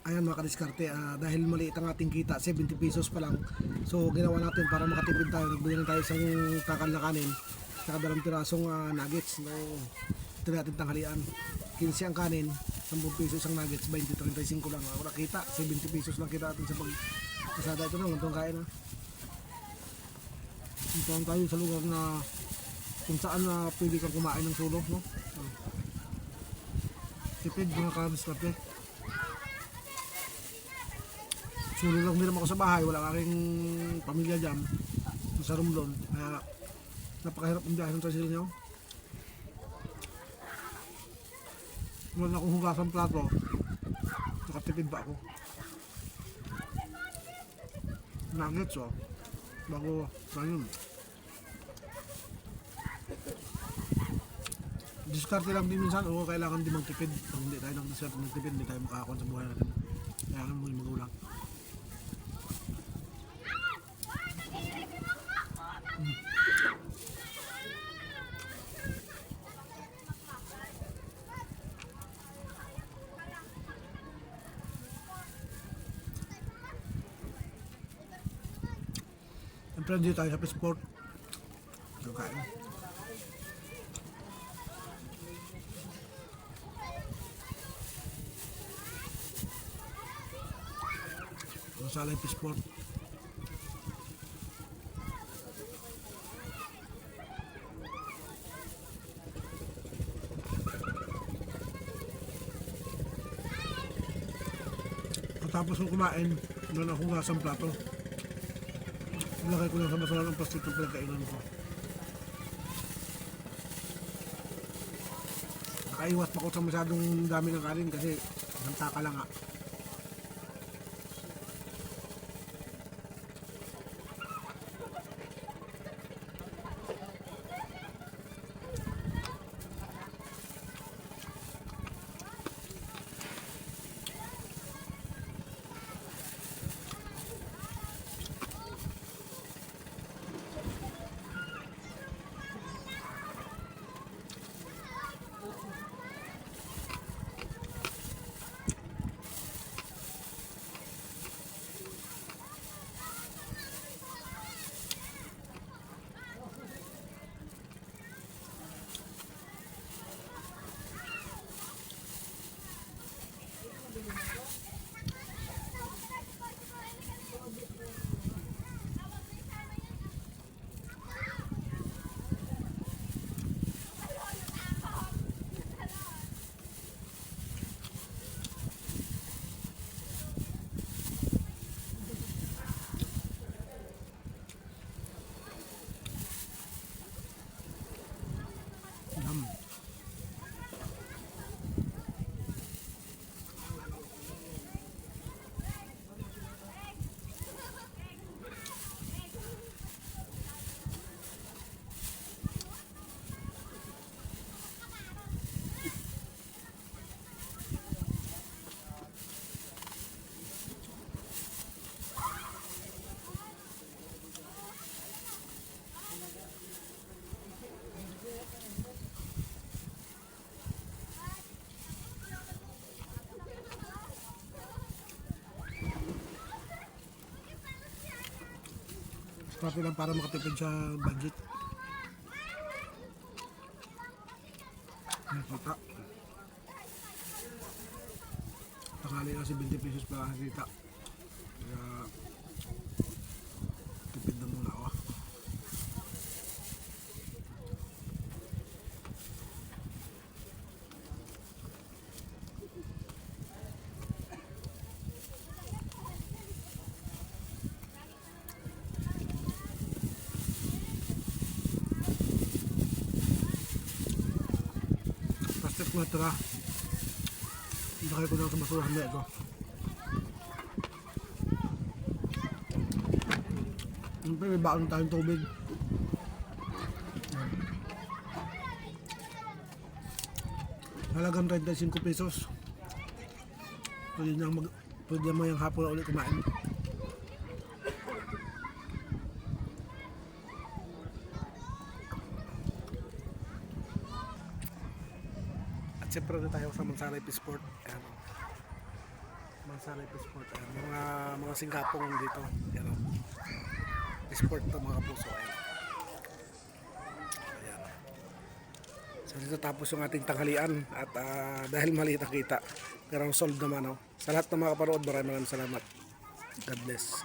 Ayan mga kadiskarte, ah, dahil maliit ang ating kita, 70 pesos pa lang. So ginawa natin para makatipid tayo, nagbili na tayo isang takal na kanin, saka dalawang pirasong ah, nuggets. No, ito natin tanghalian. 15 ang kanin, 10 pesos ang nuggets, 20-35 lang. Ah, wala kita, 70 pesos lang kita natin sa pag kasada ito lang, itong kain na. Dito tayo sa lugar na kung saan na pwede kang kumain ng sulo, no? Tipid mga kadiskarte. Sulo lang din ako sa bahay, wala aking pamilya dyan. Sa Romblon. Kaya napakahirap ang biyahe ng tricycle niyo. Wala akong hugasan plato. Nakatipid ba ako? Nuggets oh. Bago sa yun. Diskarte lang din minsan, oo, kailangan din magtipid. Pag hindi tayo nag-diskarte magtipid, hindi tayo makakakuha sa buhay natin. Kailangan mo yung magulang. Siyempre, hindi tayo sa sport. Kakain. Masala yung sport. Pagkatapos kong kumain, doon ako nga sa plato. Nilagay ko lang sa basura ng plastic yung pinagkainan ko. Nakaiwas pa ko sa masyadong dami ng kanin kasi nantaka lang nga. Swerte lang para makatipid sa budget. Nakita. Tangali na si 20 pesos pa nakita. Kaya tipid na muna ako. Na tira. Ilagay ko lang sa basurahan na ito. Siyempre may baon tayong tubig. Halagang 35 pesos. Pwede na mag pwede mo yung hapon na ulit kumain. At siyempre na tayo sa Mansaray Sport. Ayan. Sarip Sport. Ayan, mga mga singkapong dito. Yan o. Sport to mga kapuso. Ayan. Ayan. So dito tapos yung ating tanghalian at ah, dahil maliit ang kita pero sold naman oh. Sa lahat ng mga maraming maraming salamat. God bless.